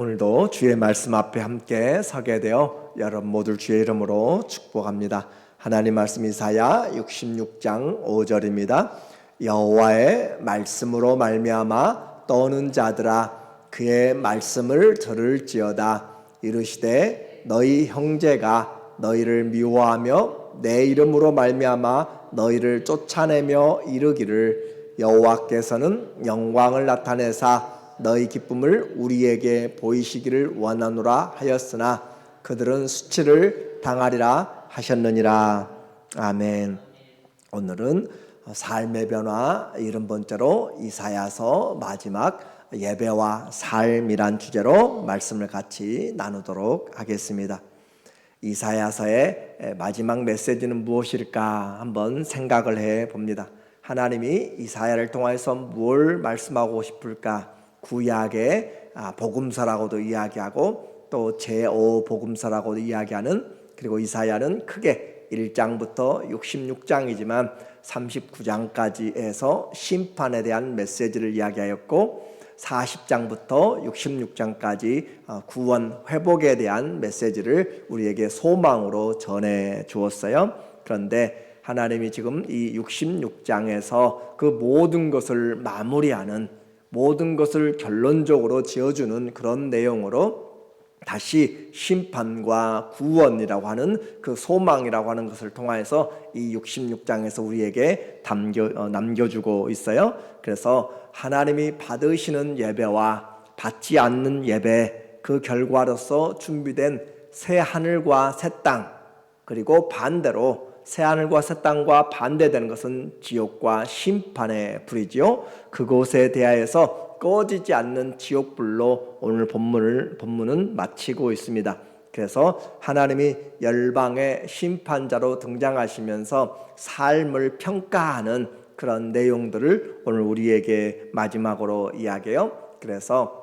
오늘도 주의 말씀 앞에 함께 서게 되어 여러분 모두 주의 이름으로 축복합니다. 하나님 말씀 이사야 66장 5절입니다. 여호와의 말씀으로 말미암아 떠는 자들아 그의 말씀을 들을지어다 이르시되 너희 형제가 너희를 미워하며 내 이름으로 말미암아 너희를 쫓아내며 이르기를 여호와께서는 영광을 나타내사 너희 기쁨을 우리에게 보이시기를 원하노라 하였으나 그들은 수치를 당하리라 하셨느니라 아멘. 오늘은 삶의 변화 이런 번째로 이사야서 마지막 예배와 삶이란 주제로 말씀을 같이 나누도록 하겠습니다. 이사야서의 마지막 메시지는 무엇일까 한번 생각을 해 봅니다. 하나님이 이사야를 통해서 뭘 말씀하고 싶을까? 구약의 아, 복음서라고도 이야기하고 또 제5 복음서라고도 이야기하는 그리고 이사야는 크게 1장부터 66장이지만 39장까지에서 심판에 대한 메시지를 이야기하였고 40장부터 66장까지 어, 구원 회복에 대한 메시지를 우리에게 소망으로 전해 주었어요. 그런데 하나님이 지금 이 66장에서 그 모든 것을 마무리하는 모든 것을 결론적으로 지어주는 그런 내용으로 다시 심판과 구원이라고 하는 그 소망이라고 하는 것을 통하여서 이 66장에서 우리에게 담겨 어, 남겨주고 있어요. 그래서 하나님이 받으시는 예배와 받지 않는 예배 그 결과로서 준비된 새 하늘과 새 땅 그리고 반대로 새 하늘과 새 땅과 반대되는 것은 지옥과 심판의 불이지요. 그곳에 대하여서 꺼지지 않는 지옥불로 오늘 본문을 본문은 마치고 있습니다. 그래서 하나님이 열방의 심판자로 등장하시면서 삶을 평가하는 그런 내용들을 오늘 우리에게 마지막으로 이야기해요. 그래서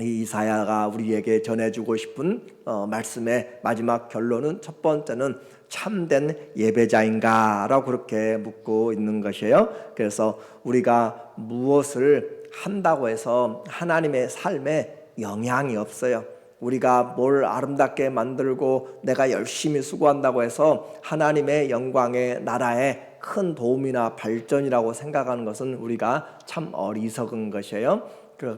이 이사야가 우리에게 전해주고 싶은 어, 말씀의 마지막 결론은 첫 번째는 참된 예배자인가라고 그렇게 묻고 있는 것이에요. 그래서 우리가 무엇을 한다고 해서 하나님의 삶에 영향이 없어요. 우리가 뭘 아름답게 만들고 내가 열심히 수고한다고 해서 하나님의 영광의 나라에 큰 도움이나 발전이라고 생각하는 것은 우리가 참 어리석은 것이에요.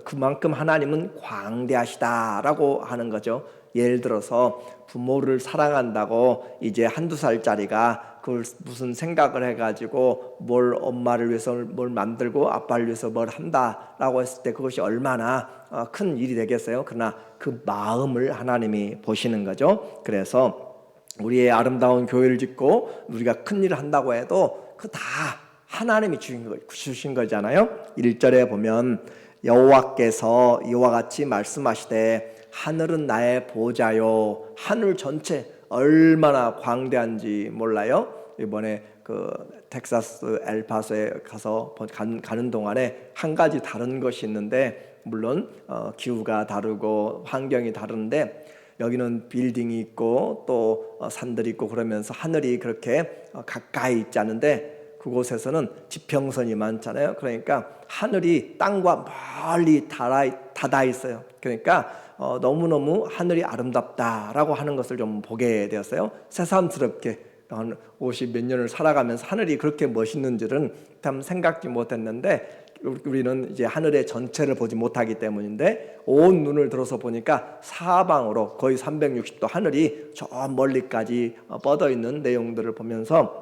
그만큼 하나님은 광대하시다라고 하는 거죠. 예를 들어서 부모를 사랑한다고 이제 한두 살짜리가 그걸 무슨 생각을 해가지고 뭘 엄마를 위해서 뭘 만들고 아빠를 위해서 뭘 한다라고 했을 때 그것이 얼마나 어, 큰 일이 되겠어요. 그러나 그 마음을 하나님이 보시는 거죠. 그래서 우리의 아름다운 교회를 짓고 우리가 큰 일을 한다고 해도 그 다 하나님이 주신 거잖아요. 1절에 보면 여호와께서 이와 같이 말씀하시되 하늘은 나의 보좌요 하늘 전체 얼마나 광대한지 몰라요. 이번에 그 텍사스 엘파소에 가서 가는 동안에 한 가지 다른 것이 있는데 물론 어, 기후가 다르고 환경이 다른데 여기는 빌딩이 있고 또 어, 산들이 있고 그러면서 하늘이 그렇게 어, 가까이 있지 않은데 그곳에서는 지평선이 많잖아요. 그러니까 하늘이 땅과 멀리 닿아, 있어요. 그러니까 어, 너무너무 하늘이 아름답다라고 하는 것을 좀 보게 되었어요. 새삼스럽게 한 50 몇 년을 살아가면서 하늘이 그렇게 멋있는 줄은 참 생각지 못했는데 우리는 이제 하늘의 전체를 보지 못하기 때문인데 온 눈을 들어서 보니까 사방으로 거의 360도 하늘이 저 멀리까지 뻗어 있는 내용들을 보면서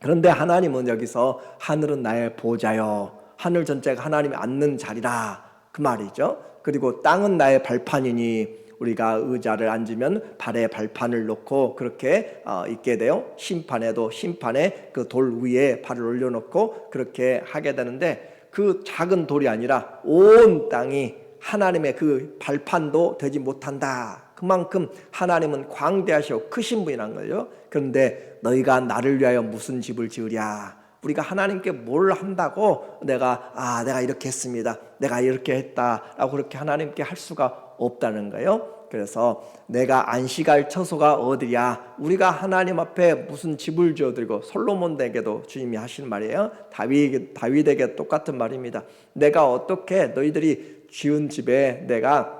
그런데 하나님은 여기서 하늘은 나의 보좌요. 하늘 전체가 하나님이 앉는 자리라. 그 말이죠. 그리고 땅은 나의 발판이니 우리가 의자를 앉으면 발에 발판을 놓고 그렇게 어, 있게 돼요. 심판에도 심판에 그 돌 위에 발을 올려놓고 그렇게 하게 되는데 그 작은 돌이 아니라 온 땅이 하나님의 그 발판도 되지 못한다. 그만큼 하나님은 광대하시고 크신 분이란 거죠. 그런데 너희가 나를 위하여 무슨 집을 지으랴? 우리가 하나님께 뭘 한다고 내가 아 내가 이렇게 했습니다. 내가 이렇게 했다라고 그렇게 하나님께 할 수가 없다는 거예요. 그래서 내가 안식할 처소가 어디야? 우리가 하나님 앞에 무슨 집을 지어드리고 솔로몬에게도 주님이 하신 말이에요. 다윗 다윗에게 똑같은 말입니다. 내가 어떻게 너희들이 지은 집에 내가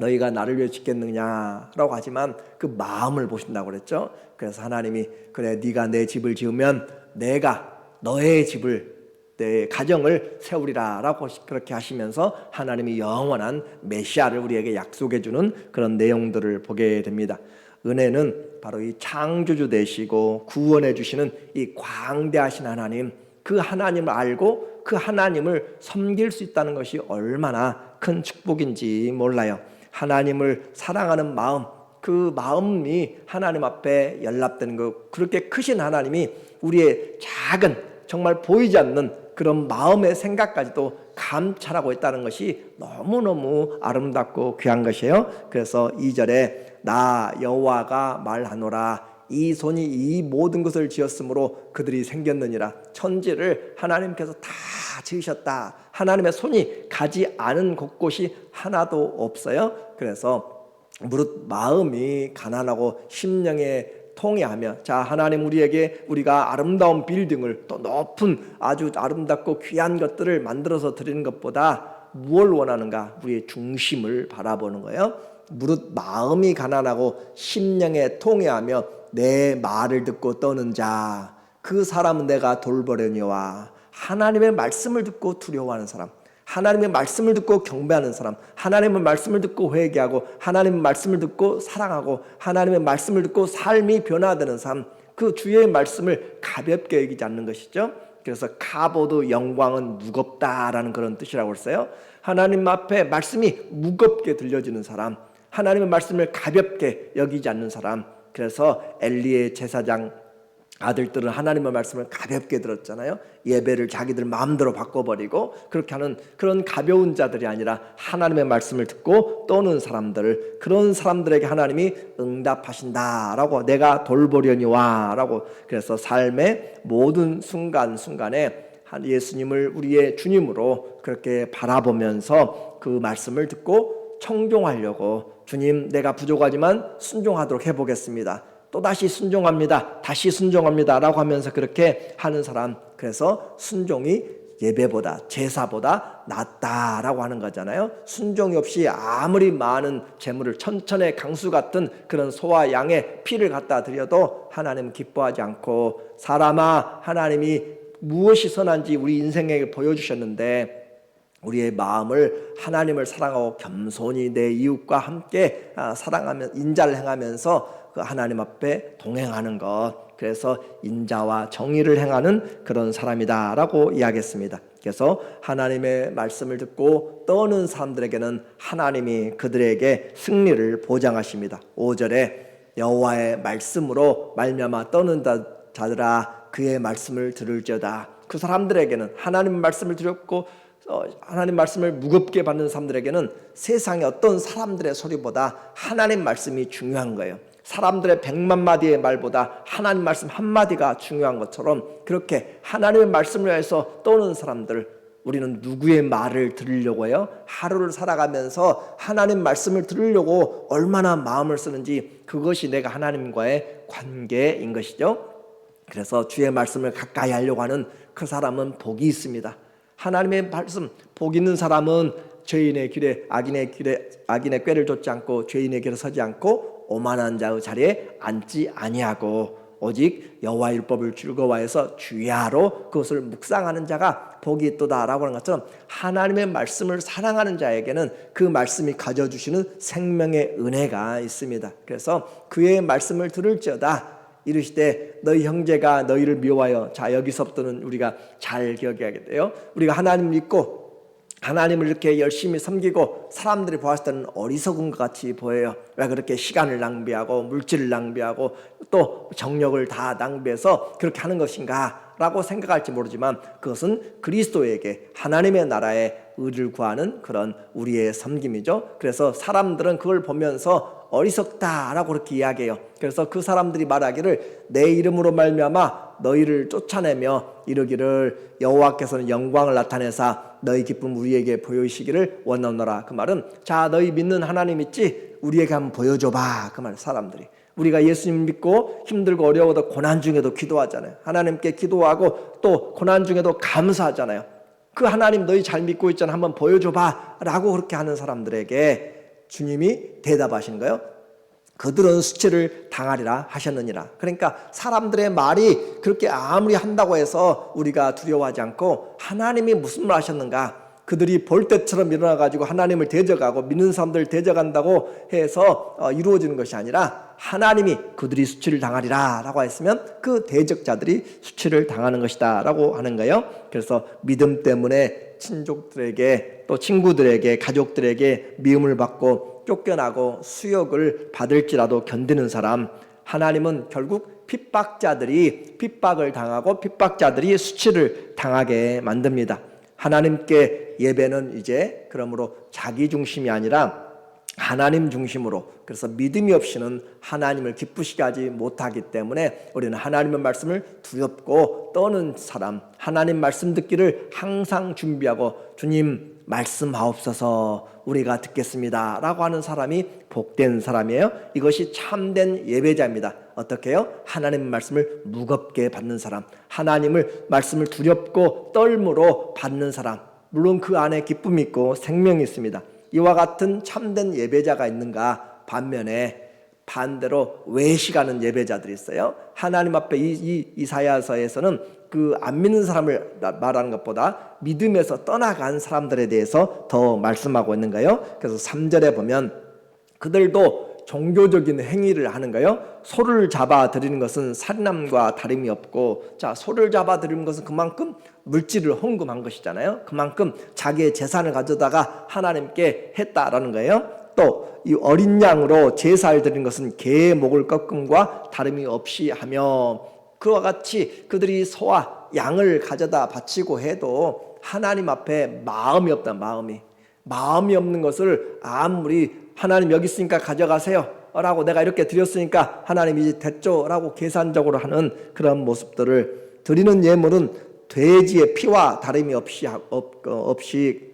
너희가 나를 위해 짓겠느냐라고 하지만 그 마음을 보신다고 그랬죠. 그래서 하나님이 그래 네가 내 집을 지으면 내가 너의 집을 내 가정을 세우리라라고 그렇게 하시면서 하나님이 영원한 메시아를 우리에게 약속해 주는 그런 내용들을 보게 됩니다. 은혜는 바로 이 창조주 되시고 구원해 주시는 이 광대하신 하나님 그 하나님을 알고 그 하나님을 섬길 수 있다는 것이 얼마나 큰 축복인지 몰라요. 하나님을 사랑하는 마음 그 마음이 하나님 앞에 연락되는 것 그렇게 크신 하나님이 우리의 작은 정말 보이지 않는 그런 마음의 생각까지도 감찰하고 있다는 것이 너무너무 아름답고 귀한 것이에요. 그래서 2절에 나 여호와가 말하노라 이 손이 이 모든 것을 지었으므로 그들이 생겼느니라 천지를 하나님께서 다 지으셨다. 하나님의 손이 가지 않은 곳곳이 하나도 없어요. 그래서 무릇 마음이 가난하고 심령에 통해하며 자 하나님 우리에게 우리가 아름다운 빌딩을 또 높은 아주 아름답고 귀한 것들을 만들어서 드리는 것보다 무엇을 원하는가 우리의 중심을 바라보는 거예요. 무릇 마음이 가난하고 심령에 통해하며 내 말을 듣고 떠는 자 그 사람은 내가 돌보려니와 하나님의 말씀을 듣고 두려워하는 사람 하나님의 말씀을 듣고 경배하는 사람, 하나님의 말씀을 듣고 회개하고, 하나님의 말씀을 듣고 사랑하고, 하나님의 말씀을 듣고 삶이 변화되는 사람, 그 주의 말씀을 가볍게 여기지 않는 것이죠. 그래서 카보드 영광은 무겁다라는 그런 뜻이라고 했어요. 하나님 앞에 말씀이 무겁게 들려지는 사람, 하나님의 말씀을 가볍게 여기지 않는 사람. 그래서 엘리의 제사장 아들들은 하나님의 말씀을 가볍게 들었잖아요. 예배를 자기들 마음대로 바꿔버리고 그렇게 하는 그런 가벼운 자들이 아니라 하나님의 말씀을 듣고 떠는 사람들 그런 사람들에게 하나님이 응답하신다라고 내가 돌보려니와라고 그래서 삶의 모든 순간 순간에 예수님을 우리의 주님으로 그렇게 바라보면서 그 말씀을 듣고 청종하려고 주님 내가 부족하지만 순종하도록 해보겠습니다. 또 다시 순종합니다. 다시 순종합니다 라고 하면서 그렇게 하는 사람. 그래서 순종이 예배보다 제사보다 낫다라고 하는 거잖아요. 순종이 없이 아무리 많은 재물을 천천의 강수 같은 그런 소와 양의 피를 갖다 드려도 하나님 기뻐하지 않고 사람아 하나님이 무엇이 선한지 우리 인생에게 보여주셨는데 우리의 마음을 하나님을 사랑하고 겸손히 내 이웃과 함께 아, 사랑하면 인자를 행하면서 그 하나님 앞에 동행하는 것. 그래서 인자와 정의를 행하는 그런 사람이다라고 이야기했습니다. 그래서 하나님의 말씀을 듣고 떠는 사람들에게는 하나님이 그들에게 승리를 보장하십니다. 5절에 여호와의 말씀으로 말미암아 떠는 자들아 그의 말씀을 들을지어다. 그 사람들에게는 하나님 말씀을 들었고 어, 하나님 말씀을 무겁게 받는 사람들에게는 세상의 어떤 사람들의 소리보다 하나님 말씀이 중요한 거예요. 사람들의 백만 마디의 말보다 하나님 말씀 한 마디가 중요한 것처럼 그렇게 하나님의 말씀을 위해서 떠는 사람들 우리는 누구의 말을 들으려고 해요? 하루를 살아가면서 하나님 말씀을 들으려고 얼마나 마음을 쓰는지 그것이 내가 하나님과의 관계인 것이죠. 그래서 주의 말씀을 가까이 하려고 하는 그 사람은 복이 있습니다. 하나님의 말씀 복 있는 사람은 죄인의 길에 악인의 길에 악인의 꾀를 쫓지 않고 죄인의 길에 서지 않고 오만한 자의 자리에 앉지 아니하고 오직 여호와 율법을 즐거워해서 주야로 그것을 묵상하는 자가 복이 있도다라고 하는 것처럼 하나님의 말씀을 사랑하는 자에게는 그 말씀이 가져주시는 생명의 은혜가 있습니다. 그래서 그의 말씀을 들을지어다 이르시되 너희 형제가 너희를 미워하여 자 여기서부터는 우리가 잘 기억해야 돼요. 우리가 하나님 믿고 하나님을 이렇게 열심히 섬기고 사람들이 보았을 때는 어리석은 것 같이 보여요. 왜 그렇게 시간을 낭비하고 물질을 낭비하고 또 정력을 다 낭비해서 그렇게 하는 것인가? 라고 생각할지 모르지만 그것은 그리스도에게 하나님의 나라의 의를 구하는 그런 우리의 섬김이죠. 그래서 사람들은 그걸 보면서 어리석다라고 그렇게 이야기해요. 그래서 그 사람들이 말하기를 내 이름으로 말미암아 너희를 쫓아내며 이르기를 여호와께서는 영광을 나타내사 너희 기쁨 우리에게 보여주시기를 원하노라. 그 말은 자 너희 믿는 하나님 있지? 우리에게 한번 보여줘봐. 그 말 사람들이. 우리가 예수님 믿고 힘들고 어려워도 고난 중에도 기도하잖아요. 하나님께 기도하고 또 고난 중에도 감사하잖아요. 그 하나님 너희 잘 믿고 있잖아. 한번 보여줘봐. 라고 그렇게 하는 사람들에게 주님이 대답하시는 거예요. 그들은 수치를 당하리라 하셨느니라. 그러니까 사람들의 말이 그렇게 아무리 한다고 해서 우리가 두려워하지 않고 하나님이 무슨 말 하셨는가? 그들이 볼 때처럼 일어나 가지고 하나님을 대적하고 믿는 사람들 대적한다고 해서 어, 이루어지는 것이 아니라 하나님이 그들이 수치를 당하리라 라고 했으면 그 대적자들이 수치를 당하는 것이다 라고 하는 거예요. 그래서 믿음 때문에 친족들에게 또 친구들에게 가족들에게 미움을 받고 쫓겨나고 수욕을 받을지라도 견디는 사람 하나님은 결국 핍박자들이 핍박을 당하고 핍박자들이 수치를 당하게 만듭니다. 하나님께 예배는 이제 그러므로 자기 중심이 아니라 하나님 중심으로 그래서 믿음이 없이는 하나님을 기쁘시게 하지 못하기 때문에 우리는 하나님의 말씀을 두렵고 떠는 사람 하나님 말씀 듣기를 항상 준비하고 주님 말씀하옵소서 우리가 듣겠습니다 라고 하는 사람이 복된 사람이에요. 이것이 참된 예배자입니다. 어떻게 해요? 하나님 말씀을 무겁게 받는 사람 하나님을 말씀을 두렵고 떨므로 받는 사람. 물론 그 안에 기쁨이 있고 생명이 있습니다. 이와 같은 참된 예배자가 있는가? 반면에 반대로 외식하는 예배자들이 있어요. 하나님 앞에 이, 이 이사야서에서는 그 안 믿는 사람을 말하는 것보다 믿음에서 떠나간 사람들에 대해서 더 말씀하고 있는 거예요. 그래서 3절에 보면 그들도 종교적인 행위를 하는 거예요. 소를 잡아 드리는 것은 살인함과 다름이 없고 자 소를 잡아 드리는 것은 그만큼 물질을 헌금한 것이잖아요. 그만큼 자기의 재산을 가져다가 하나님께 했다라는 거예요. 또 이 어린 양으로 제사를 드리는 것은 개의 목을 꺾음과 다름이 없이 하며 그와 같이 그들이 소와 양을 가져다 바치고 해도 하나님 앞에 마음이 없다 마음이. 마음이 없는 것을 아무리 하나님 여기 있으니까 가져가세요. 라고 내가 이렇게 드렸으니까 하나님 이제 됐죠. 라고 계산적으로 하는 그런 모습들을 드리는 예물은 돼지의 피와 다름이 없이 없, 없이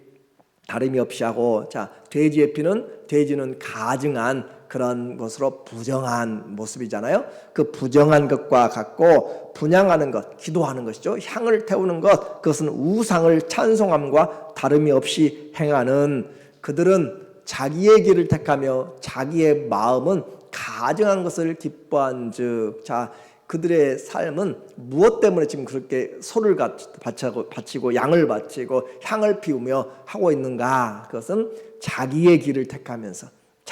다름이 없이 하고 자 돼지의 피는 돼지는 가증한 그런 것으로 부정한 모습이잖아요. 그 부정한 것과 같고 분양하는 것, 기도하는 것이죠. 향을 태우는 것, 그것은 우상을 찬송함과 다름이 없이 행하는 그들은 자기의 길을 택하며 자기의 마음은 가증한 것을 기뻐한즉 자 그들의 삶은 무엇 때문에 지금 그렇게 소를 바치고, 바치고 양을 바치고 향을 피우며 하고 있는가? 그것은 자기의 길을 택하면서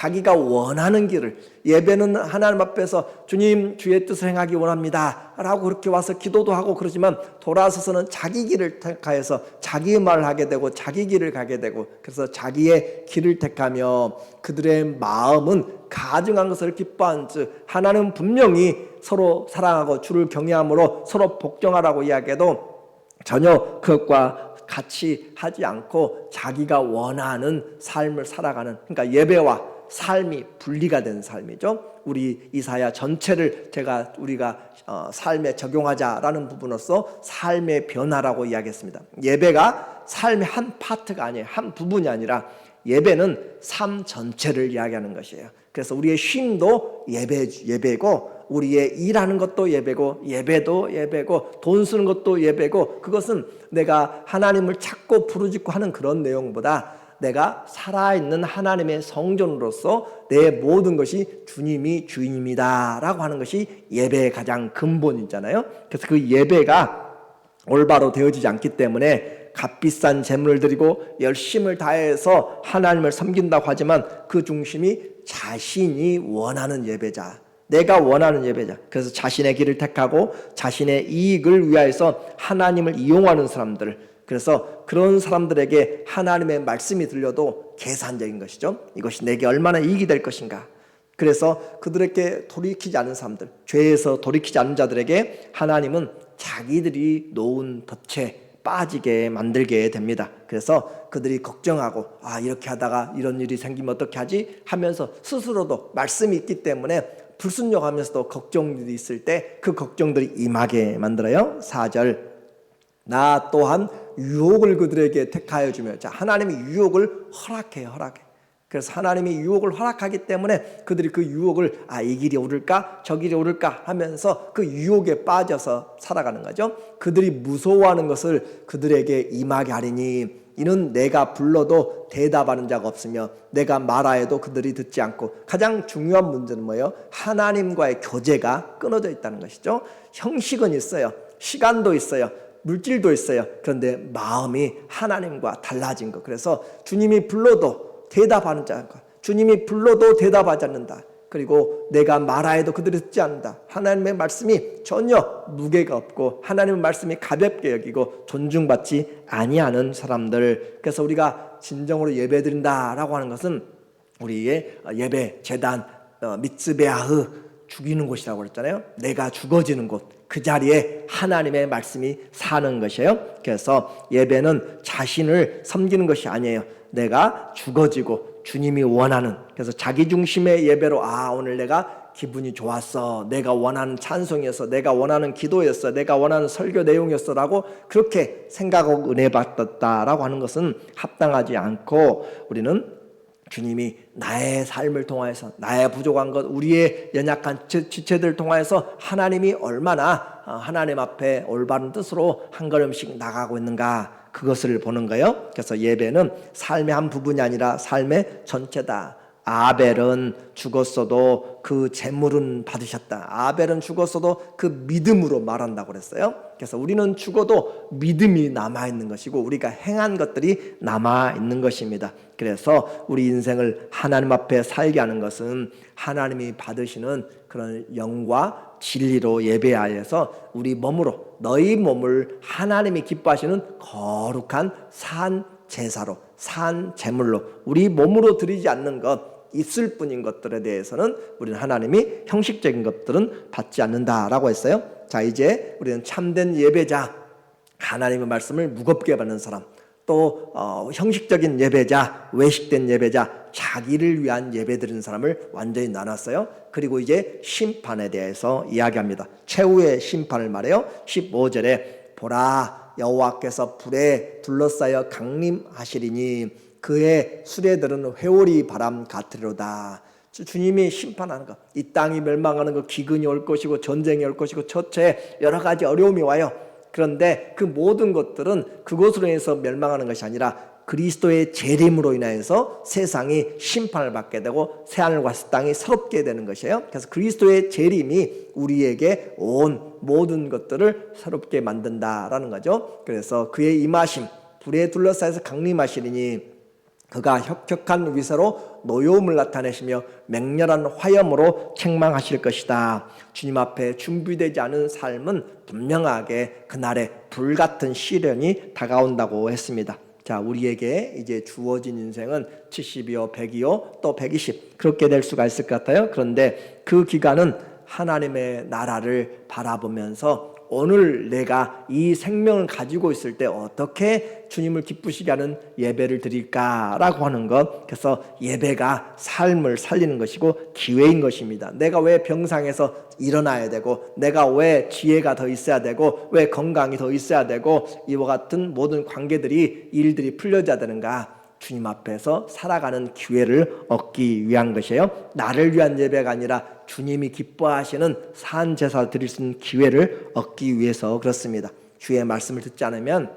자기가 원하는 길을 예배는 하나님 앞에서 주님 주의 뜻을 행하기 원합니다. 라고 그렇게 와서 기도도 하고 그러지만 돌아서서는 자기 길을 택하여서 자기의 말을 하게 되고 자기 길을 가게 되고 그래서 자기의 길을 택하며 그들의 마음은 가증한 것을 기뻐한 즉 하나님 분명히 서로 사랑하고 주를 경외함으로 서로 복종하라고 이야기해도 전혀 그것과 같이 하지 않고 자기가 원하는 삶을 살아가는 그러니까 예배와 삶이 분리가 된 삶이죠. 우리 이사야 전체를 제가 우리가 어, 삶에 적용하자라는 부분으로서 삶의 변화라고 이야기했습니다. 예배가 삶의 한 파트가 아니에요. 한 부분이 아니라 예배는 삶 전체를 이야기하는 것이에요. 그래서 우리의 쉼도 예배 예배고 우리의 일하는 것도 예배고 예배도 예배고 돈 쓰는 것도 예배고 그것은 내가 하나님을 찾고 부르짖고 하는 그런 내용보다 내가 살아있는 하나님의 성전으로서 내 모든 것이 주님이 주인입니다. 라고 하는 것이 예배의 가장 근본이잖아요. 그래서 그 예배가 올바로 되어지지 않기 때문에 값비싼 재물을 드리고 열심을 다해서 하나님을 섬긴다고 하지만 그 중심이 자신이 원하는 예배자, 내가 원하는 예배자. 그래서 자신의 길을 택하고 자신의 이익을 위하여서 하나님을 이용하는 사람들, 그래서 그런 사람들에게 하나님의 말씀이 들려도 계산적인 것이죠. 이것이 내게 얼마나 이익이 될 것인가. 그래서 그들에게 돌이키지 않은 사람들, 죄에서 돌이키지 않는 자들에게 하나님은 자기들이 놓은 덫에 빠지게 만들게 됩니다. 그래서 그들이 걱정하고 아 이렇게 하다가 이런 일이 생기면 어떻게 하지 하면서 스스로도 말씀이 있기 때문에 불순종하면서도 걱정들이 있을 때 그 걱정들이 임하게 만들어요. 4절 나 또한 유혹을 그들에게 택하여 주며 자 하나님이 유혹을 허락해요 허락해 그래서 하나님이 유혹을 허락하기 때문에 그들이 그 유혹을 아 이 길이 오를까 저 길이 오를까 하면서 그 유혹에 빠져서 살아가는 거죠 그들이 무서워하는 것을 그들에게 임하게 하리니 이는 내가 불러도 대답하는 자가 없으며 내가 말하여도 그들이 듣지 않고 가장 중요한 문제는 뭐예요? 하나님과의 교제가 끊어져 있다는 것이죠. 형식은 있어요. 시간도 있어요. 물질도 있어요. 그런데 마음이 하나님과 달라진 것. 그래서 주님이 불러도 대답하는 자가 주님이 불러도 대답하지 않는다. 그리고 내가 말하여도 그들이 듣지 않는다. 하나님의 말씀이 전혀 무게가 없고 하나님의 말씀이 가볍게 여기고 존중받지 아니하는 사람들. 그래서 우리가 진정으로 예배드린다라고 하는 것은 우리의 예배 재단 어, 미츠베아흐 죽이는 곳이라고 그랬잖아요. 내가 죽어지는 곳. 그 자리에 하나님의 말씀이 사는 것이에요. 그래서 예배는 자신을 섬기는 것이 아니에요. 내가 죽어지고 주님이 원하는 그래서 자기 중심의 예배로 아 오늘 내가 기분이 좋았어 내가 원하는 찬송이었어 내가 원하는 기도였어 내가 원하는 설교 내용이었어 라고 그렇게 생각하고 은혜 받았다라고 하는 것은 합당하지 않고 우리는 주님이 나의 삶을 통하여서 나의 부족한 것 우리의 연약한 지- 지체들 통하여서 하나님이 얼마나 어, 하나님 앞에 올바른 뜻으로 한 걸음씩 나가고 있는가 그것을 보는 거예요. 그래서 예배는 삶의 한 부분이 아니라 삶의 전체다. 아벨은 죽었어도 그 재물은 받으셨다. 아벨은 죽었어도 그 믿음으로 말한다고 그랬어요. 그래서 우리는 죽어도 믿음이 남아 있는 것이고 우리가 행한 것들이 남아 있는 것입니다. 그래서 우리 인생을 하나님 앞에 살게 하는 것은 하나님이 받으시는 그런 영과 진리로 예배하여서 우리 몸으로 너희 몸을 하나님이 기뻐하시는 거룩한 산 제사로 산 제물로 우리 몸으로 드리지 않는 것 있을 뿐인 것들에 대해서는 우리는 하나님이 형식적인 것들은 받지 않는다라고 했어요. 자 이제 우리는 참된 예배자 하나님의 말씀을 무겁게 받는 사람 또 어, 형식적인 예배자 외식된 예배자 자기를 위한 예배 드리는 사람을 완전히 나눴어요. 그리고 이제 심판에 대해서 이야기합니다. 최후의 심판을 말해요. 15절에 보라 여호와께서 불에 둘러싸여 강림하시리니 그의 수레들은 회오리 바람 같으리로다. 주- 주님이 심판하는 것, 이 땅이 멸망하는 것, 기근이 올 것이고 전쟁이 올 것이고 처처에 여러 가지 어려움이 와요. 그런데 그 모든 것들은 그것으로 인해서 멸망하는 것이 아니라 그리스도의 재림으로 인하여서 세상이 심판을 받게 되고 새하늘과 새 땅이 새롭게 되는 것이에요. 그래서 그리스도의 재림이 우리에게 온 모든 것들을 새롭게 만든다라는 거죠. 그래서 그의 임하심 불에 둘러싸여서 강림하시리니 그가 혁혁한 위세로 노여움을 나타내시며 맹렬한 화염으로 책망하실 것이다. 주님 앞에 준비되지 않은 삶은 분명하게 그날의 불 같은 시련이 다가온다고 했습니다. 자, 우리에게 이제 주어진 인생은 70이요, 100이요, 또 120 그렇게 될 수가 있을 것 같아요. 그런데 그 기간은 하나님의 나라를 바라보면서 오늘 내가 이 생명을 가지고 있을 때 어떻게 주님을 기쁘시게 하는 예배를 드릴까라고 하는 것. 그래서 예배가 삶을 살리는 것이고 기회인 것입니다. 내가 왜 병상에서 일어나야 되고 내가 왜 지혜가 더 있어야 되고 왜 건강이 더 있어야 되고 이와 같은 모든 관계들이 일들이 풀려져야 되는가? 주님 앞에서 살아가는 기회를 얻기 위한 것이에요. 나를 위한 예배가 아니라 주님이 기뻐하시는 산 제사 드릴 수 있는 기회를 얻기 위해서 그렇습니다. 주의 말씀을 듣지 않으면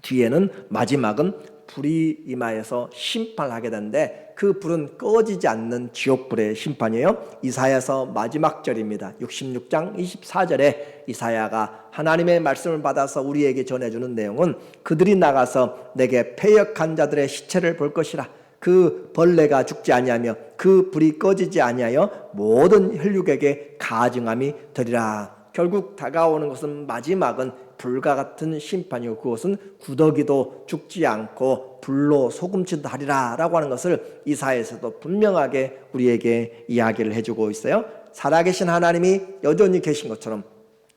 뒤에는 마지막은 불이 임하여서 심판을 하게 되는데 그 불은 꺼지지 않는 지옥불의 심판이에요. 이사야서 마지막 절입니다. 66장 24절에 이사야가 하나님의 말씀을 받아서 우리에게 전해주는 내용은 그들이 나가서 내게 패역한 자들의 시체를 볼 것이라 그 벌레가 죽지 아니하며 그 불이 꺼지지 아니하여 모든 혈육에게 가증함이 되리라. 결국 다가오는 것은 마지막은 불과 같은 심판이고 그것은 구더기도 죽지 않고 불로 소금치도 하리라라고 하는 것을 이사에서도 분명하게 우리에게 이야기를 해주고 있어요. 살아계신 하나님이 여전히 계신 것처럼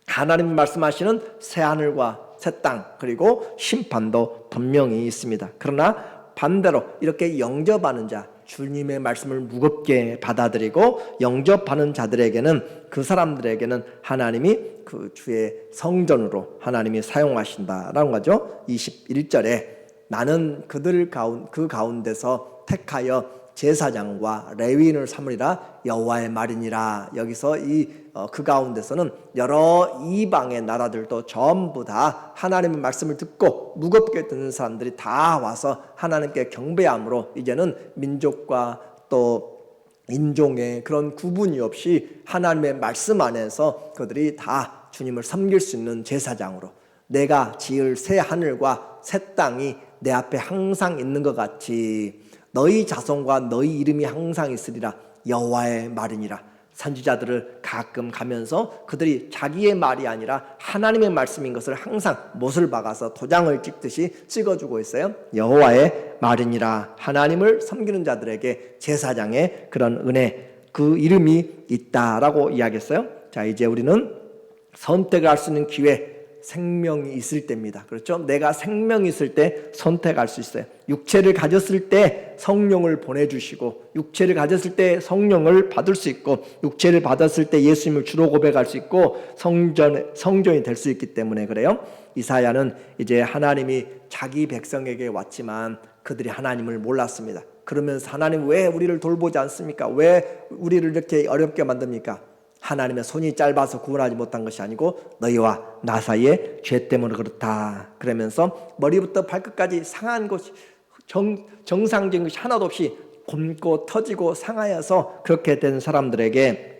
하나님 말씀하시는 새 하늘과 새 땅 그리고 심판도 분명히 있습니다. 그러나 반대로 이렇게 영접하는 자 주님의 말씀을 무겁게 받아들이고 영접하는 자들에게는 그 사람들에게는 하나님이 그 주의 성전으로 하나님이 사용하신다라는 거죠. 21절에 나는 그들 가운 그 가운데서 택하여 제사장과 레위인을 삼으리라 여호와의 말이니라. 여기서 이 그 가운데서는 여러 이방의 나라들도 전부 다 하나님의 말씀을 듣고 무겁게 듣는 사람들이 다 와서 하나님께 경배함으로 이제는 민족과 또 인종의 그런 구분이 없이 하나님의 말씀 안에서 그들이 다 주님을 섬길 수 있는 제사장으로 내가 지을 새 하늘과 새 땅이 내 앞에 항상 있는 것 같이 너희 자손과 너희 이름이 항상 있으리라 여호와의 말이니라 선지자들을 가끔 가면서 그들이 자기의 말이 아니라 하나님의 말씀인 것을 항상 못을 박아서 도장을 찍듯이 찍어주고 있어요. 여호와의 말이니라 하나님을 섬기는 자들에게 제사장의 그런 은혜 그 이름이 있다라고 이야기했어요. 자 이제 우리는 선택을 할 수 있는 기회 생명이 있을 때입니다. 그렇죠? 내가 생명이 있을 때 선택할 수 있어요. 육체를 가졌을 때 성령을 보내주시고, 육체를 가졌을 때 성령을 받을 수 있고, 육체를 받았을 때 예수님을 주로 고백할 수 있고, 성전, 성전이 될 수 있기 때문에 그래요. 이사야는 이제 하나님이 자기 백성에게 왔지만 그들이 하나님을 몰랐습니다. 그러면서 하나님 왜 우리를 돌보지 않습니까? 왜 우리를 이렇게 어렵게 만듭니까? 하나님의 손이 짧아서 구원하지 못한 것이 아니고 너희와 나 사이에 죄 때문에 그렇다. 그러면서 머리부터 발끝까지 상한 것이 정, 정상적인 것이 하나도 없이 곪고 터지고 상하여서 그렇게 된 사람들에게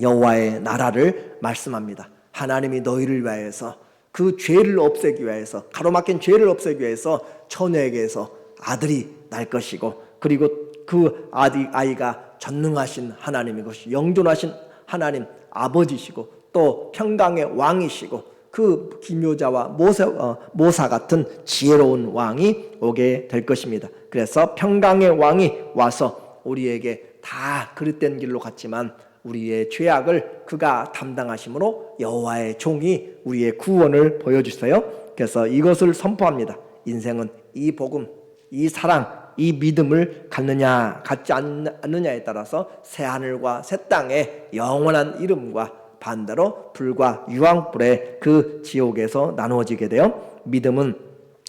여호와의 나라를 말씀합니다. 하나님이 너희를 위하여서 그 죄를 없애기 위해서 가로막힌 죄를 없애기 위해서 처녀에게서 아들이 날 것이고 그리고 그 아이가 전능하신 하나님인 것이 영존하신 하나님 아버지시고 또 평강의 왕이시고 그 기묘자와 모사, 어, 모사 같은 지혜로운 왕이 오게 될 것입니다. 그래서 평강의 왕이 와서 우리에게 다 그릇된 길로 갔지만 우리의 죄악을 그가 담당하심으로 여호와의 종이 우리의 구원을 보여주세요. 그래서 이것을 선포합니다. 인생은 이 복음, 이 사랑, 이 믿음을 갖느냐 갖지 않느냐에 따라서 새 하늘과 새 땅의 영원한 이름과 반대로 불과 유황불의 그 지옥에서 나누어지게 되어 믿음은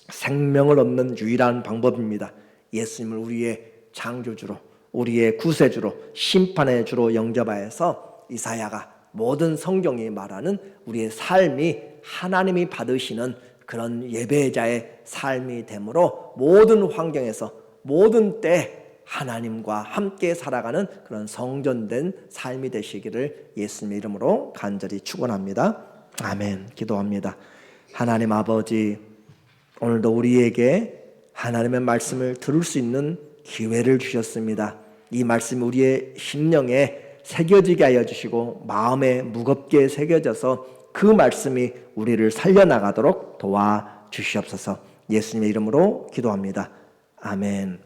생명을 얻는 유일한 방법입니다. 예수님을 우리의 창조주로 우리의 구세주로 심판의 주로 영접하여서 이사야가 모든 성경이 말하는 우리의 삶이 하나님이 받으시는 그런 예배자의 삶이 되므로 모든 환경에서 모든 때 하나님과 함께 살아가는 그런 성전된 삶이 되시기를 예수님의 이름으로 간절히 축원합니다. 아멘. 기도합니다. 하나님 아버지 오늘도 우리에게 하나님의 말씀을 들을 수 있는 기회를 주셨습니다. 이 말씀이 우리의 심령에 새겨지게 하여 주시고 마음에 무겁게 새겨져서 그 말씀이 우리를 살려나가도록 도와 주시옵소서. 예수님의 이름으로 기도합니다. 아멘.